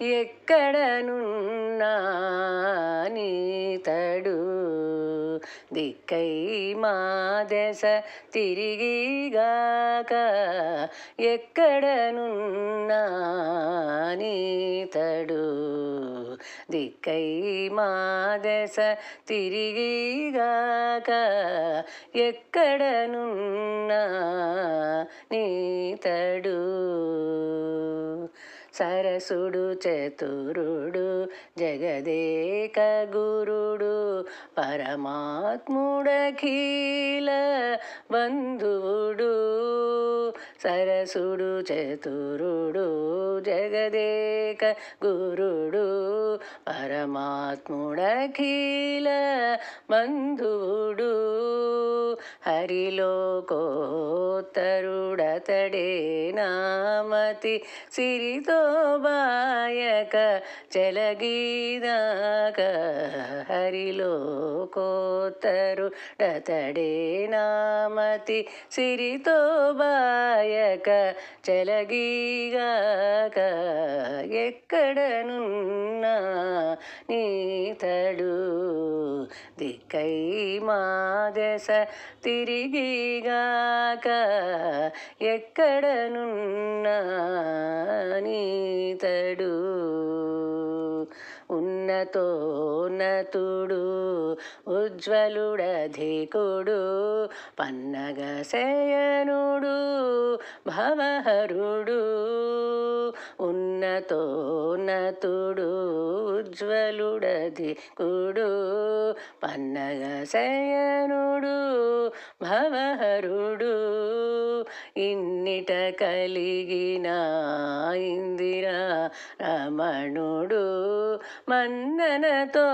ఎక్కడనున్నా నీతడు దిక్కై మా దశ తిరిగిగాక ఎక్కడనున్నా నీతడు దిక్కై మా దశ తిరిగిగాక ఎక్కడనున్నా నీతడు సరసుడు చతురుడు జగదేక గురుడు పరమాత్ముడఖీల బంధువుడు. సరసుడు చతురుడు జగదేక గురుడు పరమాత్ముడఖీల బంధువుడు. హరిలో అతడే నామతి సిరితో బాయక చెలగీదాక హరిలో కోత్తరుడతడే నామతి సిరితో బాయక చెలగీగాక ఎక్కడనున్నా నీతడు దిక్కై మా దశ తిరిగిగాక ఎక్కడనున్నా నీతడు. ఉన్నతోన్నతుడు ఉజ్వలుడధికుడు పన్నగ శయనుడు భవహరుడు. ఉన్నతోన్నతుడు ఉజ్వలుడధికుడు పన్నగ శయనుడు భవహరుడు. ఇన్నిట కలిగిన ఇందిరా రమణుడు మన్ననతో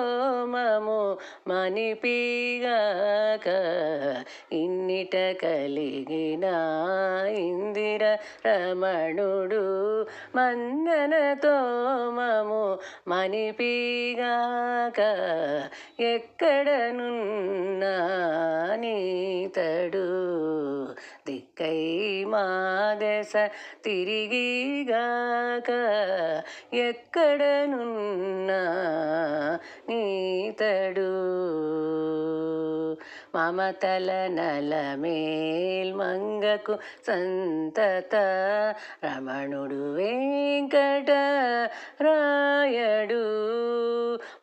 మము మణిపీగాక ఇన్నిట కలిగిన ఇందిర రమణుడు మన్ననతో మము ఎక్కడ ఎక్కడనున్నా నీతడు దిక్కై మా దశ తిరిగిగాక ఎక్కడనున్నా నీతడు మమతల నలమేల్ మంగకు సంతత. రమణుడు వెంకట రాయడు.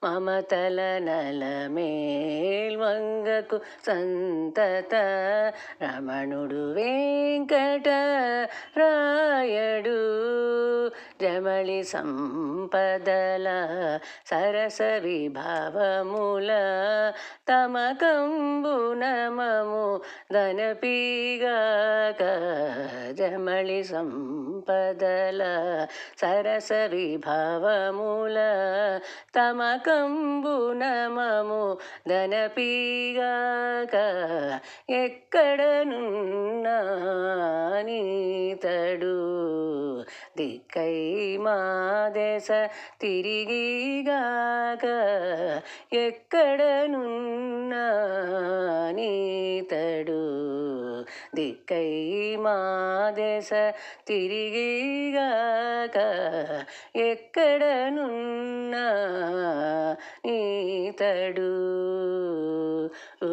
మమతల నలమేల్ మంగకు సంతత. రమణుడు వెంకట రాయడు. జమళి సంపదల సరస విభవముల తమకంబునమము ధనపీగాక జమళి సంపదల సరస విభవముల తమకంబునమము ధనపీగాక ఎక్కడనున్నా నీతడు దిక్కై మా దశ తిరిగిగాక ఎక్కడనున్నా నీతడు దిక్కై మా దశ తిరిగిగాక ఎక్కడనున్నా నీతడు ఊ.